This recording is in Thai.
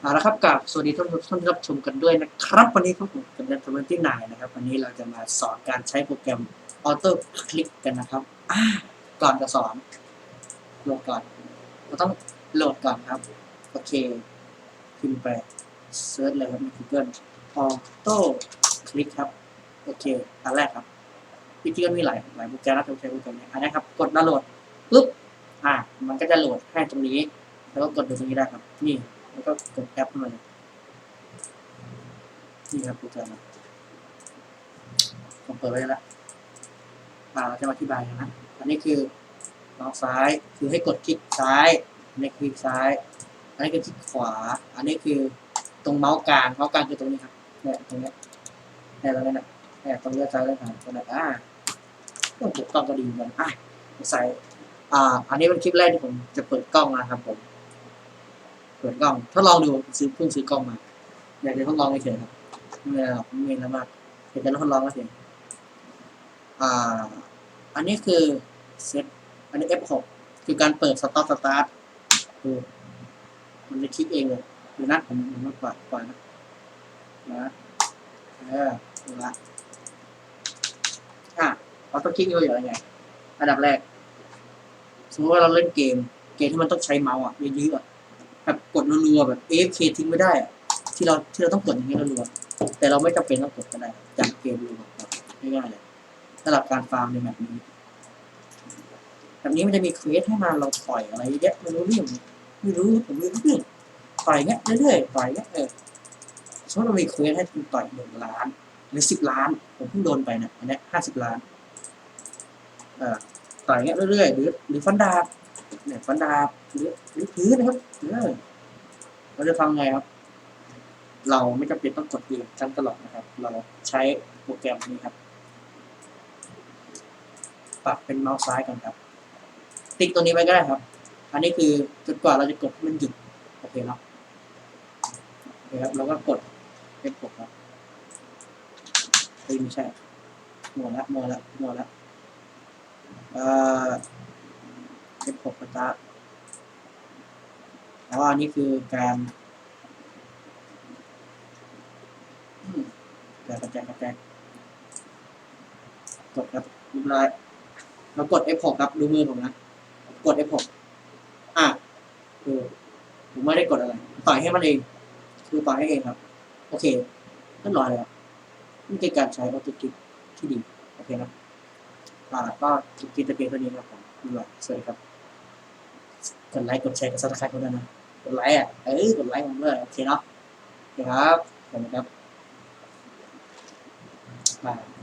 เอาละครับกับสวัสดีท่านผู้ชมที่รับชมกันด้วยนะครับ วันนี้ครับผมเป็นเดือนธันวาคมที่นายนะครับ วันนี้เราจะมาสอนการใช้โปรแกรม Auto Click กันนะครับอ่าก่อนจะสอนโหลดก่อนเราต้องโหลดก่อนครับ โอเคพิมพ์ไปเซิร์ชเลยครับใน Google Auto Click ครับ โอเคอันแรกครับจริงๆก็มีหลายหลายโปรแกรมนะที่ใช้โปรแกรมนี้อันนี้ครับ กดดาวน์โหลดปุ๊บอ่ามันก็จะโหลดให้ตรงนี้ แล้วก็กดดูตรงนี้ได้ครับนี่ แล้วก็กดแอปเข้ามาเลยนี่ครับโปรแกรมผมเปิดไว้แล้วอ่าเราจะอธิบายนะอันนี้คือเมาส์ซ้ายคือให้กดคลิกซ้ายอันนี้คลิกซ้าย อันนี้คือคลิกขวา อันนี้คือตรงเมาส์กลางเมาส์กลางคือตรงนี้ครับเนี่ยตรงนี้เนี่ยตรงนี้นะเนี่ยตรงนี้ซ้ายและขวาตรงนั้นอ่าต้องถูกต้องก็ดีเหมือนกันอะใส่อ่าอันนี้เป็นคลิปแรกที่ผมจะเปิดกล้องนะครับผม เปิดกล้องทดลองดูซื้อเพิ่งซื้อกล้องมาอยากจะทดลองเฉยๆครับไม่มีอะไรหรอกไม่มีอะไรมากอยากจะทดลองก็เฉยอ่าอันนี้คือเซตอันนี้ F6 คือการเปิดสต็อปสตาร์ทดูมันจะคลิกเองเลยดูนะผมผมมากกว่ากว่านะนะเออดูละอะเราต้องคลิกอยู่อย่างไรอันดับแรก สมมติว่าเราเล่นเกม เกมที่มันต้องใช้เมาส์อะเยอะๆอะ แบบกดรัวๆแบบ AFK ทิ้งไม่ได้อะที่เราที่เราต้องกดอย่างนี้รัวๆแต่เราไม่จำเป็นต้องกดก็ได้จากเกมรัวแบบง่ายๆเลยสำหรับการฟาร์มในแบบนี้แบบนี้มันจะมีเควสให้มาเราปล่อยอะไรเยอะไม่รู้เรื่องไม่รู้ผมไม่รู้เรื่องปล่อยเงี้ยเรื่อยๆปล่อยเงี้ยเออสมมติเรามีเควสให้คุณต่อยหนึ่งล้านหรือสิบล้าน ผมเพิ่งโดนไปเนี่ยอันเนี้ห้าสิบล้านเออต่อยเงี้ยเรื่อยๆหรือหรือฟันดาบ เนี่ยฟันดาบหรือหรือพื้นนะครับเออเราจะทำไงครับ เราไม่จำเป็นต้องกดเองจำตลอดนะครับ เราใช้โปรแกรมนี้ครับ ปรับเป็นเมาส์ซ้ายก่อนครับ ติ๊กตัวนี้ไว้ก็ได้ครับ อันนี้คือจนกว่าเราจะกดให้มันหยุดโอเคเนาะโอเคครับเราก็กดเป็นกดครับเฮ้ยไม่ใช่มัวละหมัวละหมัวละเอ่อ เป็นปกตาแล้วอันนี้คือการกระจายกระจายกดครับเรียบร้อยแล้วกด F6 ครับดูมือผมนะ กด F6 อะคือผมไม่ได้กดอะไร ต่อยให้มันเอง คือต่อยให้เองครับ โอเคเรียบร้อยแล้วนี่คือการใช้ออโต้คลิกที่ดี โอเคนะอ่าก็คลิปจะเพียงเท่านี้ครับผมดูหน่อยสวัสดีครับ กดไลค์กดแชร์กดซับสไครต์กันด้วยนะกดไลค์อะเอ้ยกดไลค์ผมด้วยโอเคเนาะคครับขอบคุณครับบาย